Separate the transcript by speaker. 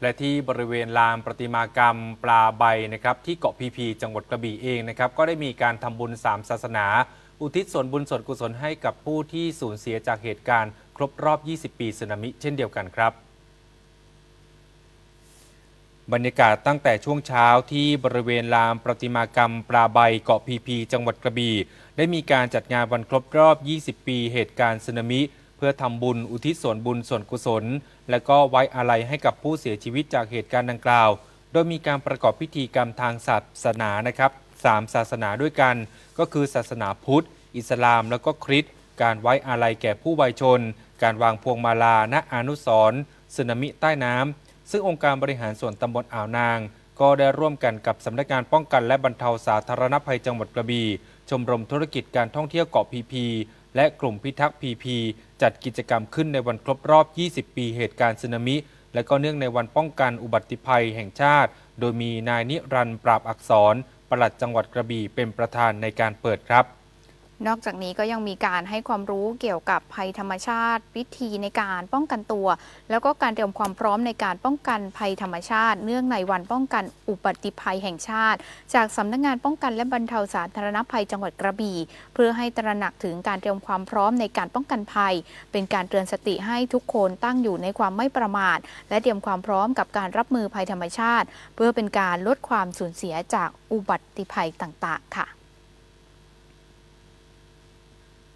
Speaker 1: และที่บริเวณลานประติมากรรมปลาใบนะครับที่เกาะพีพีจังหวัดกระบี่เองนะครับก็ได้มีการทำบุญสามศาสนา อุทิศส่วนบุญส่วนกุศลให้กับผู้ที่สูญเสียจากเหตุการณ์ครบรอบ 20 ปีสึนามิเช่นเดียวกันครับบรรยากาศตั้งแต่ช่วงเช้าที่บริเวณลานประติมากรรมปลาใบเกาะพีพีจังหวัดกระบี่ได้มีการจัดงานวันครบรอบ 20 ปีเหตุการณ์สึนามิ พื่อทำบุญอุทิศส่วนบุญส่วนกุศล และก็ไว้อาลัยให้กับผู้เสียชีวิตจากเหตุการณ์ดังกล่าว โดยมีการประกอบพิธีกรรมทางศาสนานะครับสามศาสนาด้วยกัน ก็คือศาสนาพุทธ อิสลาม แล้วก็คริสต์การไว้อาลัยแก่ผู้วัยชน การวางพวงมาลาณอนุสรณ์สึนามิใต้น้ำซึ่งองค์การบริหารส่วนตำบลอ่าวนาง ก็ได้ร่วมกันกับสำนักงานป้องกันและบรรเทาสาธารณภัยจังหวัดกระบี่ชมรมธุรกิจการท่องเที่ยวเกาะพีพี และกลุ่มพิทักษ์พีพีจัดกิจกรรมขึ้นในวันครบรอบ 20 ปีเหตุการณ์สึนามิ และก็เนื่องในวันป้องกันอุบัติภัยแห่งชาติ โดยมีนายนิรันดร์ปราบอักษรปลัดจังหวัดกระบี่เป็นประธานในการเปิดครับ
Speaker 2: นอกจากนี้ก็ยังมีการให้ความรู้เกี่ยวกับภัยธรรมชาติ วิธีในการป้องกันตัว แล้วก็การเตรียมความพร้อมในการป้องกันภัยธรรมชาติ เนื่องในวันป้องกันอุบัติภัยแห่งชาติ จากสำนักงานป้องกันและบรรเทาสาธารณภัยจังหวัดกระบี่ เพื่อให้ตระหนักถึงการเตรียมความพร้อมในการป้องกันภัย เป็นการเตือนสติให้ทุกคนตั้งอยู่ในความไม่ประมาท และเตรียมความพร้อมกับการรับมือภัยธรรมชาติ เพื่อเป็นการลดความสูญเสียจากอุบัติภัยต่าง ๆ ค่ะ